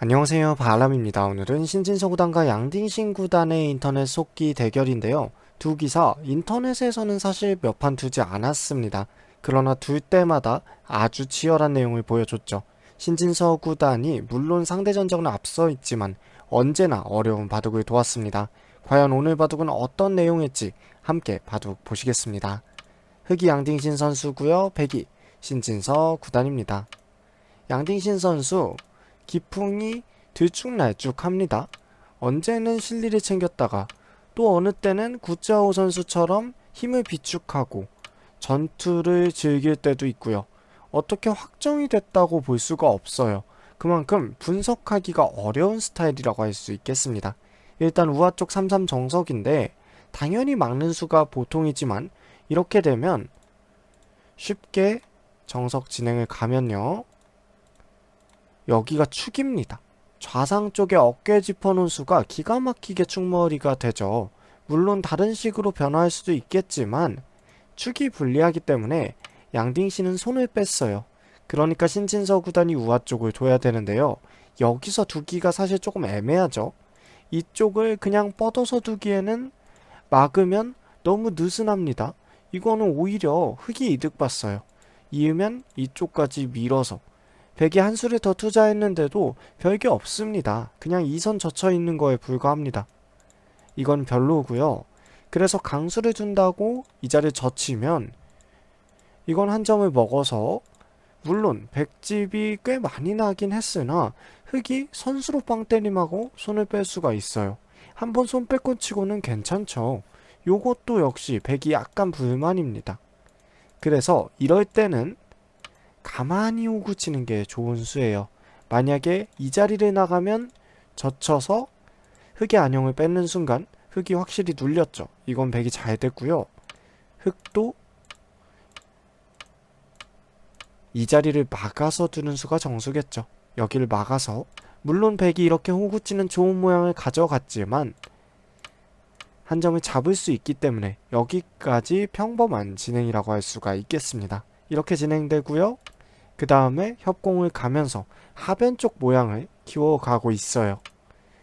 안녕하세요 바람입니다. 오늘은 신진서 구단과 양딩신 구단의 인터넷 속기 대결인데요. 두 기사 인터넷에서는 사실 몇 판 두지 않았습니다. 그러나 둘 때마다 아주 치열한 내용을 보여줬죠. 신진서 구단이 물론 상대 전적은 앞서 있지만 언제나 어려운 바둑을 도왔습니다. 과연 오늘 바둑은 어떤 내용일지 함께 바둑 보시겠습니다. 흑이 양딩신 선수고요. 백이 신진서 구단입니다. 양딩신 선수 기풍이 들쭉날쭉합니다. 언제는 실리를 챙겼다가 또 어느 때는 구자호 선수처럼 힘을 비축하고 전투를 즐길 때도 있고요. 어떻게 확정이 됐다고 볼 수가 없어요. 그만큼 분석하기가 어려운 스타일이라고 할 수 있겠습니다. 일단 우아 쪽33 정석인데 당연히 막는 수가 보통이지만 이렇게 되면 쉽게 정석 진행을 가면요. 여기가 축입니다. 좌상 쪽에 어깨 짚어놓은 수가 기가 막히게 축머리가 되죠. 물론 다른 식으로 변화할 수도 있겠지만 축이 불리하기 때문에 양딩 씨는 손을 뺐어요. 그러니까 신진서 구단이 우아 쪽을 둬야 되는데요. 여기서 두기가 사실 조금 애매하죠. 이쪽을 그냥 뻗어서 두기에는 막으면 너무 느슨합니다. 이거는 오히려 흑이 이득 봤어요. 이으면 이쪽까지 밀어서 백이 한 수를 더 투자했는데도 별게 없습니다. 그냥 이선 젖혀 있는 거에 불과합니다. 이건 별로고요. 그래서 강수를 둔다고 이 자리를 젖히면 이건 한 점을 먹어서 물론 백집이 꽤 많이 나긴 했으나 흑이 선수로 빵 때림하고 손을 뺄 수가 있어요. 한 번 손 뺄 것 치고는 괜찮죠. 요것도 역시 백이 약간 불만입니다. 그래서 이럴 때는 가만히 호구 치는 게 좋은 수예요. 만약에 이 자리를 나가면 젖혀서 흑의 안형을 뺏는 순간 흑이 확실히 눌렸죠. 이건 백이 잘 됐고요. 흑도 이 자리를 막아서 두는 수가 정수겠죠. 여기를 막아서 물론 백이 이렇게 호구치는 좋은 모양을 가져갔지만 한 점을 잡을 수 있기 때문에 여기까지 평범한 진행이라고 할 수가 있겠습니다. 이렇게 진행되고요. 그 다음에 협공을 가면서 하변 쪽 모양을 키워가고 있어요.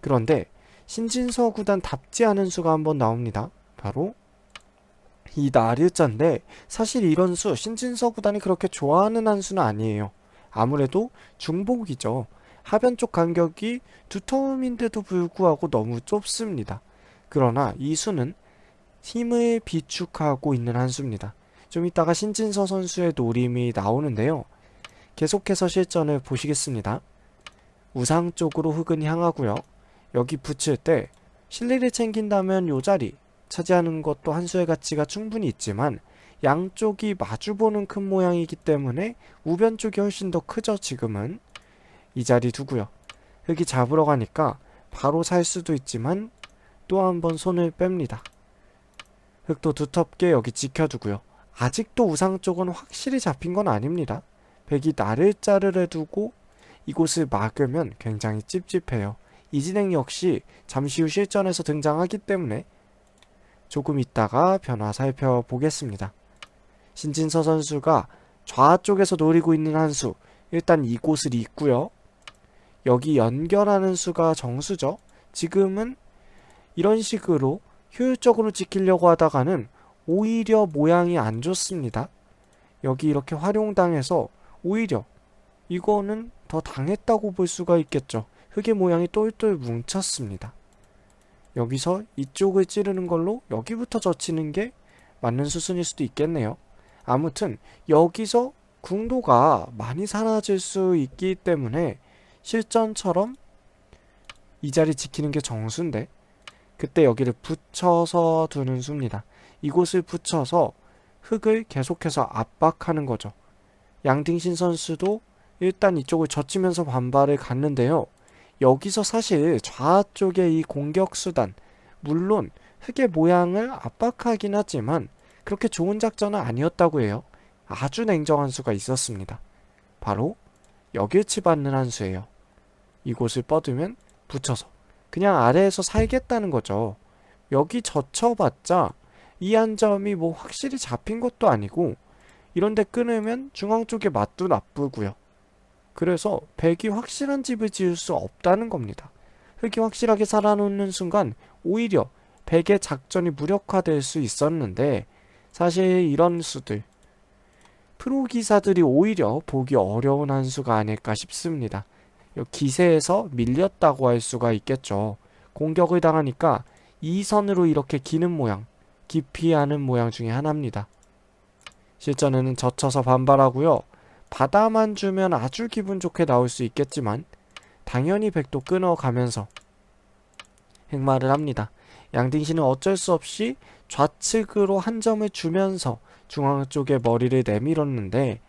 그런데 신진서 구단 답지 않은 수가 한번 나옵니다. 바로 이 나르자인데 사실 이런 수 신진서 구단이 그렇게 좋아하는 한 수는 아니에요. 아무래도 중복이죠. 하변 쪽 간격이 두 텀인데도 불구하고 너무 좁습니다. 그러나 이 수는 힘을 비축하고 있는 한 수입니다. 좀 이따가 신진서 선수의 노림이 나오는데요. 계속해서 실전을 보시겠습니다. 우상 쪽으로 흑은 향하고요. 여기 붙일 때 실리를 챙긴다면 요 자리 차지하는 것도 한 수의 가치가 충분히 있지만 양쪽이 마주보는 큰 모양이기 때문에 우변 쪽이 훨씬 더 크죠 지금은 이 자리 두고요. 흑이 잡으러 가니까 바로 살 수도 있지만 또 한 번 손을 뺍니다. 흑도 두텁게 여기 지켜두고요. 아직도 우상 쪽은 확실히 잡힌 건 아닙니다. 백이 나를 자르래 두고 이곳을 막으면 굉장히 찝찝해요. 이 진행 역시 잠시 후 실전에서 등장하기 때문에 조금 있다가 변화 살펴보겠습니다. 신진서 선수가 좌쪽에서 노리고 있는 한 수, 일단 이곳을 잇고요. 여기 연결하는 수가 정수죠. 지금은 이런 식으로 효율적으로 지키려고 하다가는 오히려 모양이 안 좋습니다. 여기 이렇게 활용당해서 오히려 이거는 더 당했다고 볼 수가 있겠죠. 흙의 모양이 똘똘 뭉쳤습니다. 여기서 이쪽을 찌르는 걸로 여기부터 젖히는 게 맞는 수순일 수도 있겠네요. 아무튼 여기서 궁도가 많이 사라질 수 있기 때문에 실전처럼 이 자리 지키는 게 정수인데 그때 여기를 붙여서 두는 수입니다. 이곳을 붙여서 흙을 계속해서 압박하는 거죠. 양딩신 선수도 일단 이쪽을 젖히면서 반발을 갔는데요. 여기서 사실 좌쪽의 이 공격 수단, 물론 흑의 모양을 압박하긴 하지만 그렇게 좋은 작전은 아니었다고 해요. 아주 냉정한 수가 있었습니다. 바로 여길치 받는 한 수예요. 이곳을 뻗으면 붙여서 그냥 아래에서 살겠다는 거죠. 여기 젖혀봤자 이 한 점이 뭐 확실히 잡힌 것도 아니고 이런 데 끊으면 중앙 쪽에 맛도 나쁘고요. 그래서 백이 확실한 집을 지을 수 없다는 겁니다. 흑이 확실하게 살아놓는 순간 오히려 백의 작전이 무력화될 수 있었는데 사실 이런 수들 프로 기사들이 오히려 보기 어려운 한 수가 아닐까 싶습니다. 요 기세에서 밀렸다고 할 수가 있겠죠. 공격을 당하니까 이 선으로 이렇게 기는 모양, 기피하는 모양 중에 하나입니다. 실전에는 젖혀서 반발하고요. 바다만 주면 아주 기분 좋게 나올 수 있겠지만 당연히 백도 끊어가면서 행마를 합니다. 양딩씨는 어쩔 수 없이 좌측으로 한 점을 주면서 중앙 쪽에 머리를 내밀었는데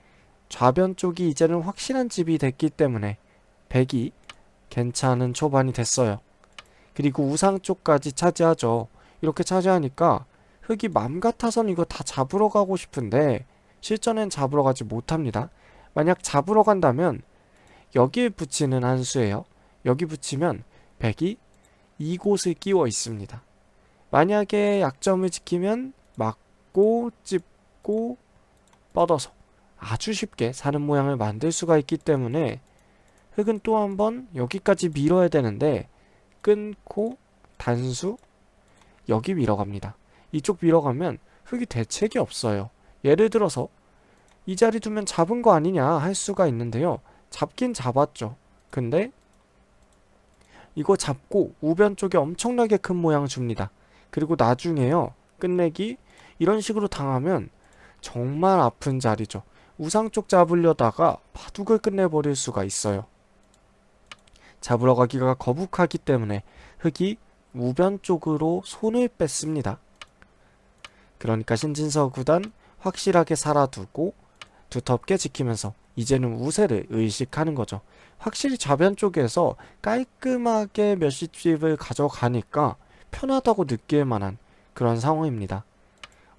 좌변 쪽이 이제는 확실한 집이 됐기 때문에 백이 괜찮은 초반이 됐어요. 그리고 우상 쪽까지 차지하죠. 이렇게 차지하니까 흑이 맘 같아선 이거 다 잡으러 가고 싶은데 실전엔 잡으러 가지 못합니다. 만약 잡으러 간다면 여기에 붙이는 한 수예요. 여기 붙이면 백이 이곳을 끼워 있습니다. 만약에 약점을 지키면 막고 찝고 뻗어서 아주 쉽게 사는 모양을 만들 수가 있기 때문에 흑은 또 한 번 여기까지 밀어야 되는데 끊고 단수 여기 밀어갑니다. 이쪽 밀어가면 흑이 대책이 없어요. 예를 들어서 이 자리 두면 잡은 거 아니냐 할 수가 있는데요. 잡긴 잡았죠. 근데 이거 잡고 우변 쪽에 엄청나게 큰 모양 줍니다. 그리고 나중에요. 끝내기 이런 식으로 당하면 정말 아픈 자리죠. 우상 쪽 잡으려다가 바둑을 끝내버릴 수가 있어요. 잡으러 가기가 거북하기 때문에 흑이 우변 쪽으로 손을 뺐습니다. 그러니까 신진서 구단 확실하게 살아두고 두텁게 지키면서 이제는 우세를 의식하는 거죠. 확실히 좌변 쪽에서 깔끔하게 몇십 집을 가져가니까 편하다고 느낄 만한 그런 상황입니다.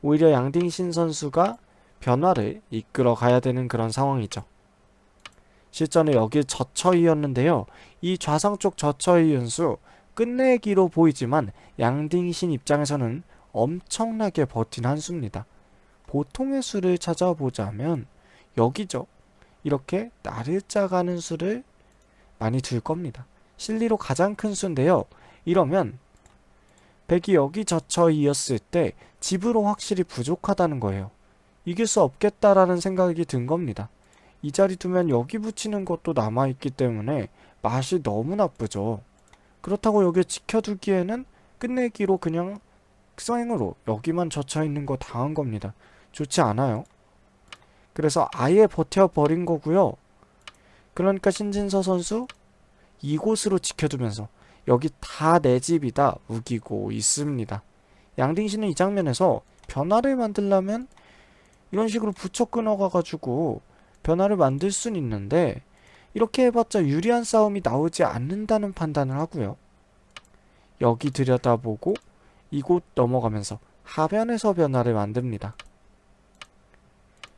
오히려 양딩신 선수가 변화를 이끌어 가야 되는 그런 상황이죠. 실전에 여기 저처이였는데요. 이 좌상 쪽 저처이 연수 끝내기로 보이지만 양딩신 입장에서는 엄청나게 버틴 한 수입니다. 보통의 수를 찾아보자면 여기죠. 이렇게 나르자 가는 수를 많이 들 겁니다. 실리로 가장 큰 수인데요. 이러면 백이 여기 젖혀이었을 때 집으로 확실히 부족하다는 거예요. 이길 수 없겠다라는 생각이 든 겁니다. 이 자리 두면 여기 붙이는 것도 남아있기 때문에 맛이 너무 나쁘죠. 그렇다고 여기 지켜두기에는 끝내기로 그냥 수행으로 여기만 젖혀 있는 거 당한 겁니다. 좋지 않아요. 그래서 아예 버텨버린 거고요. 그러니까 신진서 선수 이곳으로 지켜두면서 여기 다 내 집이다 우기고 있습니다. 양딩 씨는 이 장면에서 변화를 만들려면 이런 식으로 붙여 끊어가가지고 변화를 만들 순 있는데 이렇게 해봤자 유리한 싸움이 나오지 않는다는 판단을 하고요. 여기 들여다보고 이곳 넘어가면서 하변에서 변화를 만듭니다.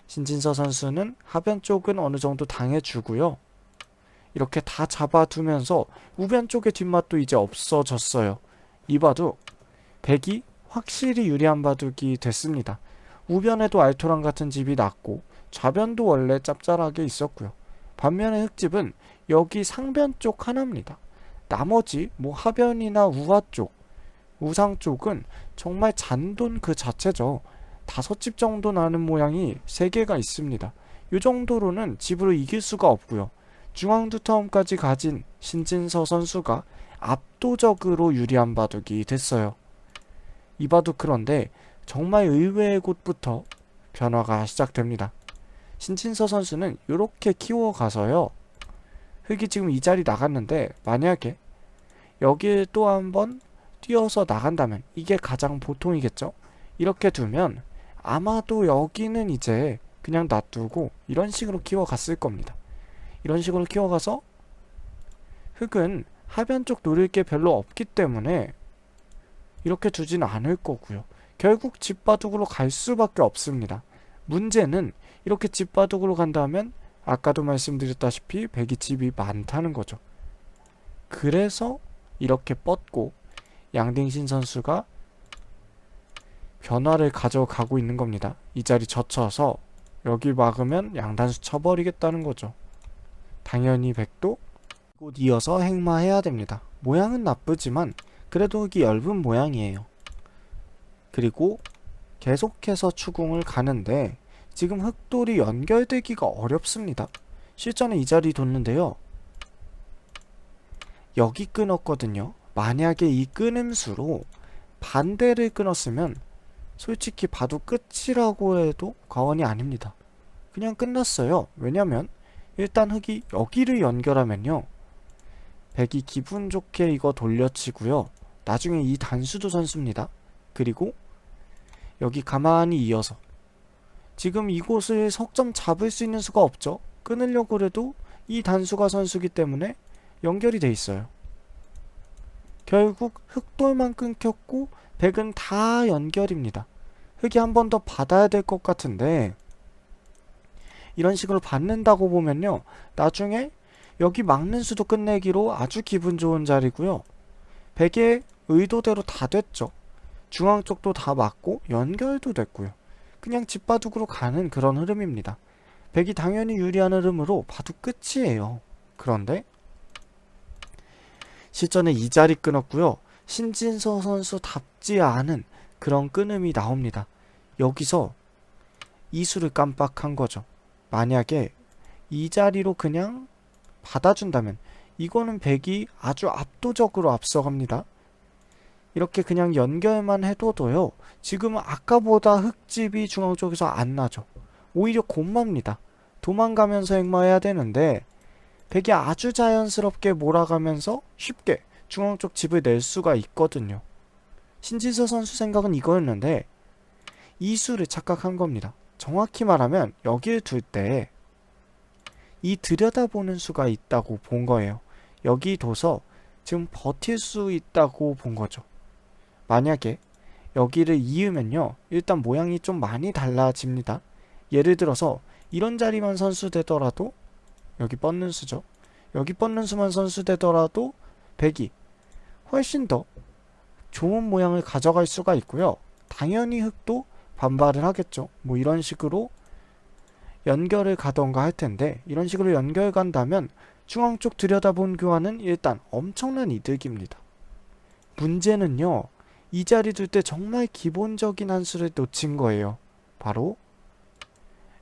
신진서 선수는 하변 쪽은 어느 정도 당해주고요. 이렇게 다 잡아두면서 우변 쪽의 뒷맛도 이제 없어졌어요. 이 바둑 백이 확실히 유리한 바둑이 됐습니다. 우변에도 알토란 같은 집이 났고 좌변도 원래 짭짤하게 있었고요. 반면에 흑집은 여기 상변 쪽 하나입니다. 나머지 뭐 하변이나 우하 쪽, 우상 쪽은 정말 잔돈 그 자체죠. 다섯 집 정도 나는 모양이 세 개가 있습니다. 이 정도로는 집으로 이길 수가 없고요. 중앙두 텀까지 가진 신진서 선수가 압도적으로 유리한 바둑이 됐어요. 이 바둑 그런데 정말 의외의 곳부터 변화가 시작됩니다. 신진서 선수는 이렇게 키워가서요. 흑이 지금 이 자리 나갔는데 만약에 여기에 또 한 번 뛰어서 나간다면 이게 가장 보통이겠죠? 이렇게 두면 아마도 여기는 이제 그냥 놔두고 이런 식으로 키워갔을 겁니다. 이런 식으로 키워가서 흙은 하변 쪽 노릴 게 별로 없기 때문에 이렇게 두진 않을 거고요. 결국 집바둑으로 갈 수밖에 없습니다. 문제는 이렇게 집바둑으로 간다면 아까도 말씀드렸다시피 백이 집이 많다는 거죠. 그래서 이렇게 뻗고 양딩신 선수가 변화를 가져가고 있는 겁니다. 이 자리 젖혀서 여기 막으면 양단수 쳐버리겠다는 거죠. 당연히 백도 곧 이어서 행마해야 됩니다. 모양은 나쁘지만 그래도 흙이 얇은 모양이에요. 그리고 계속해서 추궁을 가는데 지금 흑돌이 연결되기가 어렵습니다. 실전에 이 자리 뒀는데요. 여기 끊었거든요. 만약에 이 끊음수로 반대를 끊었으면 솔직히 봐도 끝이라고 해도 과언이 아닙니다. 그냥 끝났어요. 왜냐면 일단 흙이 여기를 연결하면요. 백이 기분 좋게 이거 돌려치고요. 나중에 이 단수도 선수입니다. 그리고 여기 가만히 이어서 지금 이곳을 석점 잡을 수 있는 수가 없죠. 끊으려고 해도 이 단수가 선수기 때문에 연결이 돼 있어요. 결국 흑돌만 끊겼고 백은 다 연결입니다. 흑이 한 번 더 받아야 될 것 같은데 이런 식으로 받는다고 보면요. 나중에 여기 막는 수도 끝내기로 아주 기분 좋은 자리고요. 백의 의도대로 다 됐죠. 중앙 쪽도 다 맞고 연결도 됐고요. 그냥 집바둑으로 가는 그런 흐름입니다. 백이 당연히 유리한 흐름으로 봐도 끝이에요. 그런데 실전에 이 자리 끊었고요. 신진서 선수답지 않은 그런 끊음이 나옵니다. 여기서 이수를 깜빡한 거죠. 만약에 이 자리로 그냥 받아준다면 이거는 백이 아주 압도적으로 앞서갑니다. 이렇게 그냥 연결만 해둬도요. 지금은 아까보다 흙집이 중앙 쪽에서 안 나죠. 오히려 곤맙니다. 도망가면서 행마해야 되는데 백이 아주 자연스럽게 몰아가면서 쉽게 중앙 쪽 집을 낼 수가 있거든요. 신진서 선수 생각은 이거였는데 이 수를 착각한 겁니다. 정확히 말하면 여기를 둘 때 이 들여다보는 수가 있다고 본 거예요. 여기 둬서 지금 버틸 수 있다고 본 거죠. 만약에 여기를 이으면요. 일단 모양이 좀 많이 달라집니다. 예를 들어서 이런 자리만 선수되더라도 여기 뻗는 수죠. 여기 뻗는 수만 선수되더라도 백이 훨씬 더 좋은 모양을 가져갈 수가 있고요. 당연히 흑도 반발을 하겠죠. 뭐 이런 식으로 연결을 가던가 할 텐데 이런 식으로 연결 간다면 중앙 쪽 들여다본 교환은 일단 엄청난 이득입니다. 문제는요. 이 자리 둘 때 정말 기본적인 한 수를 놓친 거예요. 바로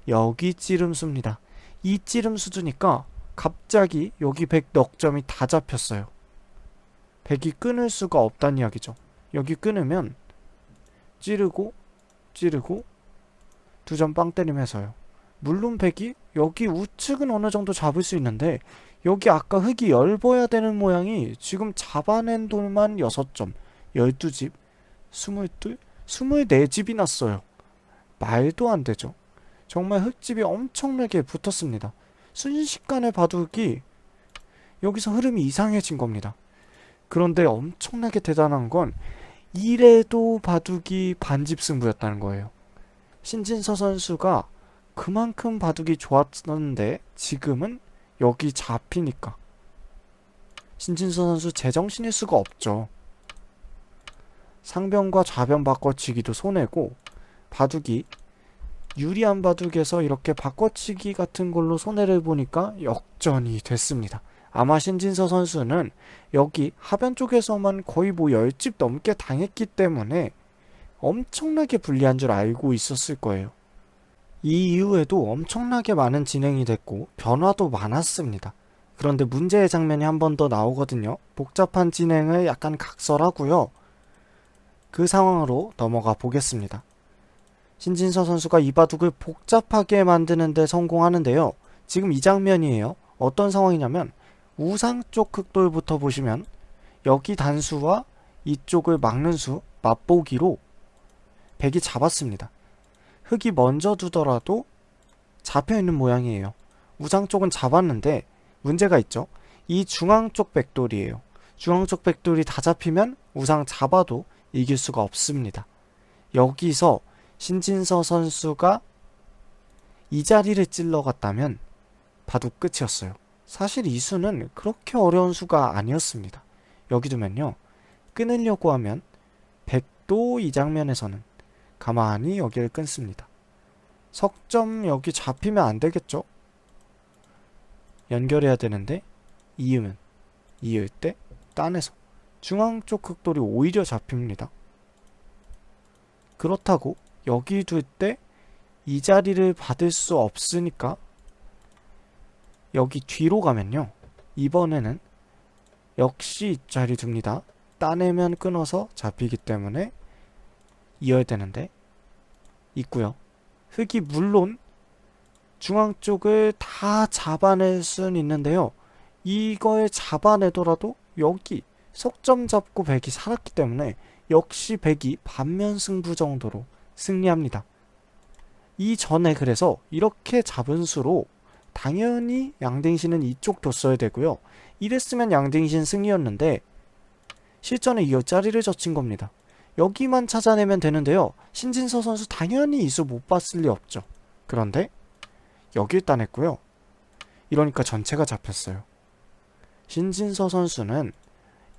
여기 찌름수입니다. 이 찌름수 두니까 갑자기 여기 100 넉 점이 다 잡혔어요. 100이 끊을 수가 없다는 이야기죠. 여기 끊으면 찌르고 찌르고 두 점 빵 때리면서요. 물론 백이 여기 우측은 어느 정도 잡을 수 있는데 여기 아까 흙이 넓어야 되는 모양이 지금 잡아낸 돌만 6점 12집 22 24집이 났어요 말도 안 되죠 정말 흙집이 엄청나게 붙었습니다. 순식간에 바둑이 여기서 흐름이 이상해진 겁니다. 그런데 엄청나게 대단한 건 이래도 바둑이 반집 승부였다는 거예요. 신진서 선수가 그만큼 바둑이 좋았었는데 지금은 여기 잡히니까. 신진서 선수 제정신일 수가 없죠. 상변과 좌변 바꿔치기도 손해고 바둑이 유리한 바둑에서 이렇게 바꿔치기 같은 걸로 손해를 보니까 역전이 됐습니다. 아마 신진서 선수는 여기 하변 쪽에서만 거의 뭐 10집 넘게 당했기 때문에 엄청나게 불리한 줄 알고 있었을 거예요. 이 이후에도 엄청나게 많은 진행이 됐고 변화도 많았습니다. 그런데 문제의 장면이 한 번 더 나오거든요. 복잡한 진행을 약간 각설하고요. 그 상황으로 넘어가 보겠습니다. 신진서 선수가 이 바둑을 복잡하게 만드는 데 성공하는데요. 지금 이 장면이에요. 어떤 상황이냐면 우상 쪽 흑돌부터 보시면 여기 단수와 이쪽을 막는 수 맛보기로 백이 잡았습니다. 흙이 먼저 두더라도 잡혀있는 모양이에요. 우상 쪽은 잡았는데 문제가 있죠. 이 중앙 쪽 백돌이에요. 중앙 쪽 백돌이 다 잡히면 우상 잡아도 이길 수가 없습니다. 여기서 신진서 선수가 이 자리를 찔러갔다면 바둑 끝이었어요. 사실 이 수는 그렇게 어려운 수가 아니었습니다. 여기 두면요. 끊으려고 하면 백도 이 장면에서는 가만히 여기를 끊습니다. 석점 여기 잡히면 안 되겠죠? 연결해야 되는데 이으면 이을 때 딴에서 중앙 쪽 극돌이 오히려 잡힙니다. 그렇다고 여기 둘 때 이 자리를 받을 수 없으니까 여기 뒤로 가면요. 이번에는 역시 이 자리 둡니다. 따내면 끊어서 잡히기 때문에 이어야 되는데 있고요. 흙이 물론 중앙 쪽을 다 잡아낼 수는 있는데요. 이걸 잡아내더라도 여기 석점 잡고 백이 살았기 때문에 역시 백이 반면 승부 정도로 승리합니다. 이전에 그래서 이렇게 잡은 수로 당연히 양댕신은 이쪽 뒀어야 되고요. 이랬으면 양댕신 승리였는데 실전에 이 자리를 젖힌 겁니다. 여기만 찾아내면 되는데요. 신진서 선수 당연히 이수 못 봤을 리 없죠. 그런데 여길 따냈고요. 이러니까 전체가 잡혔어요. 신진서 선수는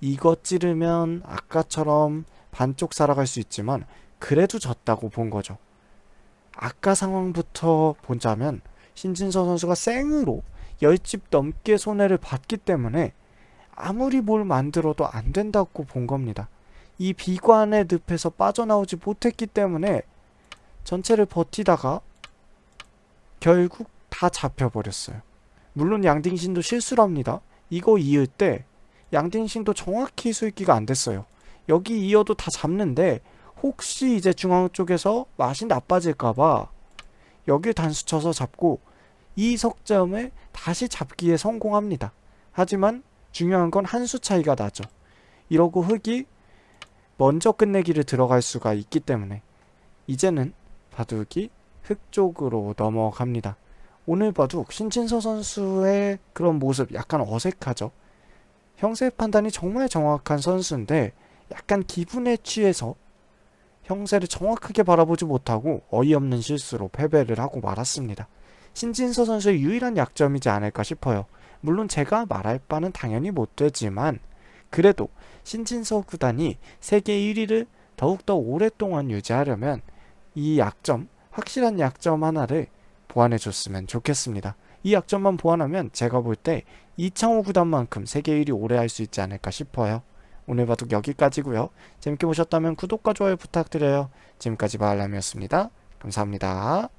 이것 찌르면 아까처럼 반쪽 살아갈 수 있지만 그래도 졌다고 본 거죠. 아까 상황부터 보자면 신진서 선수가 생으로 10집 넘게 손해를 봤기 때문에 아무리 뭘 만들어도 안 된다고 본 겁니다. 이 비관의 늪에서 빠져나오지 못했기 때문에 전체를 버티다가 결국 다 잡혀버렸어요. 물론 양딩신도 실수를 합니다. 이거 이을 때 양딩신도 정확히 수익기가 안 됐어요. 여기 이어도 다 잡는데 혹시 이제 중앙 쪽에서 맛이 나빠질까봐 여기 단수 쳐서 잡고 이 석점을 다시 잡기에 성공합니다. 하지만 중요한 건 한 수 차이가 나죠. 이러고 흙이 먼저 끝내기를 들어갈 수가 있기 때문에 이제는 바둑이 흙 쪽으로 넘어갑니다. 오늘 바둑 신진서 선수의 그런 모습 약간 어색하죠. 형세 판단이 정말 정확한 선수인데 약간 기분에 취해서 형세를 정확하게 바라보지 못하고 어이없는 실수로 패배를 하고 말았습니다. 신진서 선수의 유일한 약점이지 않을까 싶어요. 물론 제가 말할 바는 당연히 못 되지만 그래도 신진서 구단이 세계 1위를 더욱더 오랫동안 유지하려면 이 약점, 확실한 약점 하나를 보완해 줬으면 좋겠습니다. 이 약점만 보완하면 제가 볼 때 이창호 구단만큼 세계 1위 오래 할 수 있지 않을까 싶어요. 오늘 바둑 여기까지고요. 재밌게 보셨다면 구독과 좋아요 부탁드려요. 지금까지 바알람이었습니다. 감사합니다.